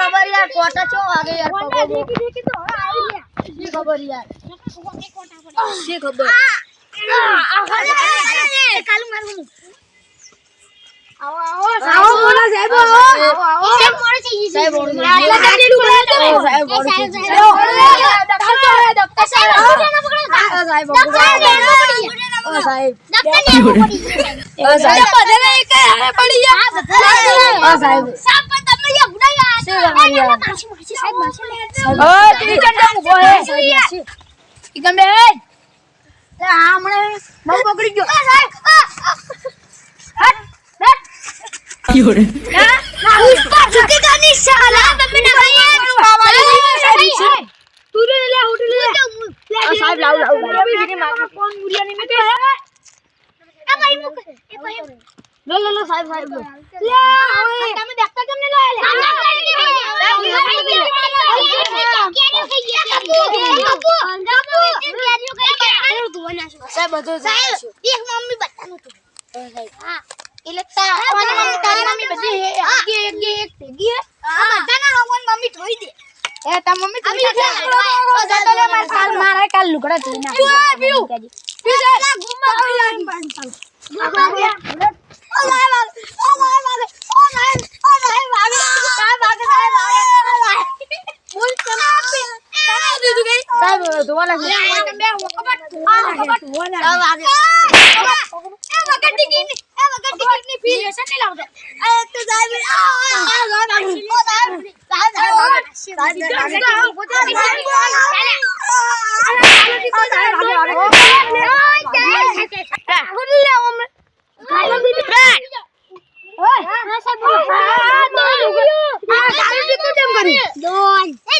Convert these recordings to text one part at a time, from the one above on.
ખબર યાર કોટા ચો વાગે યાર ખબર દેખી દેખી તો હવે આવી ગયા. શી ખબર યાર? શી ખબર? કાલુ મારું આવો આવો આવો બોલો સાહેબ આવો. આવો સાહેબ મોડે ગયું સાહેબ મોડું આટલા તો ઓ, સાહેબ મોડું ગયું. ડોક્ટર સાહેબ ઓ સાહેબ ડોક્ટર સાહેબ. ઓ સાહેબ. ડોક્ટર સાહેબ. સાહેબ તું તું લાવ લાવ. કોણ મુરિયા ને મેં એ ભાઈ મુક એ ભાઈ લો લો લો સાહેબ સાહેબ લો. તમે દેખતા કેમ ને લો લે સાહેબ બધું જાય છે. એક મમ્મી બતાનું તું ઓ સાહેબ હા એટલે તારી મમ્મી તારી મમ્મી બધી હે આગે આગે એક ભેગી હે આ બધાના રોગન મમ્મી ધોઈ દે એ તા મમ્મી આવી રીતે ઓ જતો રે માર કાલ મારે કાલ લુગડા ધોઈ નાખી જો, મમ્મી પીવું. કહેજે. પીઝા ગુમા થઈ લાગી ગુમા ગયા ઓ લાય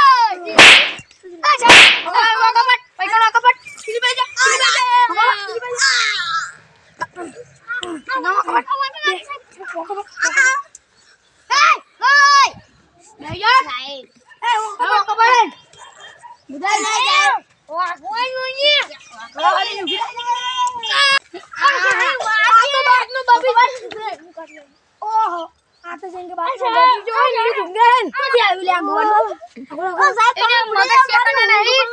ને ક્યાં આવ્યું લે ગોળ ઓ સાહેબ તમે મગજ શેકને નહીં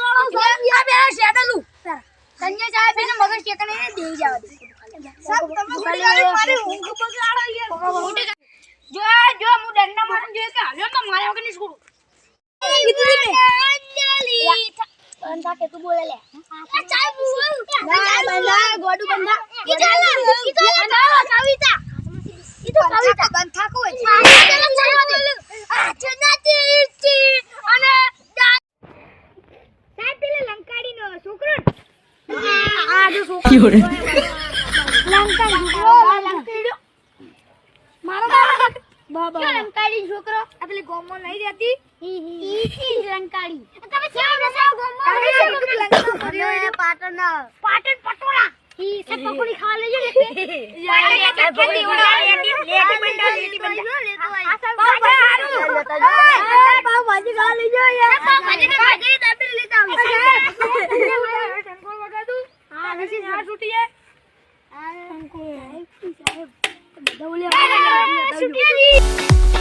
યા બે શેકલું સંજય સાહેબ એને મગજ શેકને દેઈ જવા દે સાહેબ તમે મારી મારી ઊંઘ બગાડો યાર જો જો હું દંડા મારું જો કે હાલ્યો તો મારે વગરની છોડું કીધું મે અંજલિ બંધા કે તું બોલે લે ચાલ બોલ ના બંધા ગોડુ બંધા ઈ ચાલ ઈ તો કવિતા ઈ તો કવિતા બંધા કો છે આ જનાતી ઈચ્છી અને સાહેબ પેલે લંકાડી નો છોકરો આ જો છોકરો લંકાડી છોકરો લંકાડી મારો બાબા લંકાડી છોકરો આ પેલી ગોમો નહીં રહેતી ઈ ઈ લંકાડી તમે ગોમો પાટણ પાટણ પટોળા પકોડી ખા લેજો પાવ ભાજી ખા લેજો યાર પાવ ભાજી ને ભાજી તમે લેતા આવો શંકો વગાડું નસી સાર છૂટીએ આ શંકો સાહેબ બધા ઓલે છૂટીએ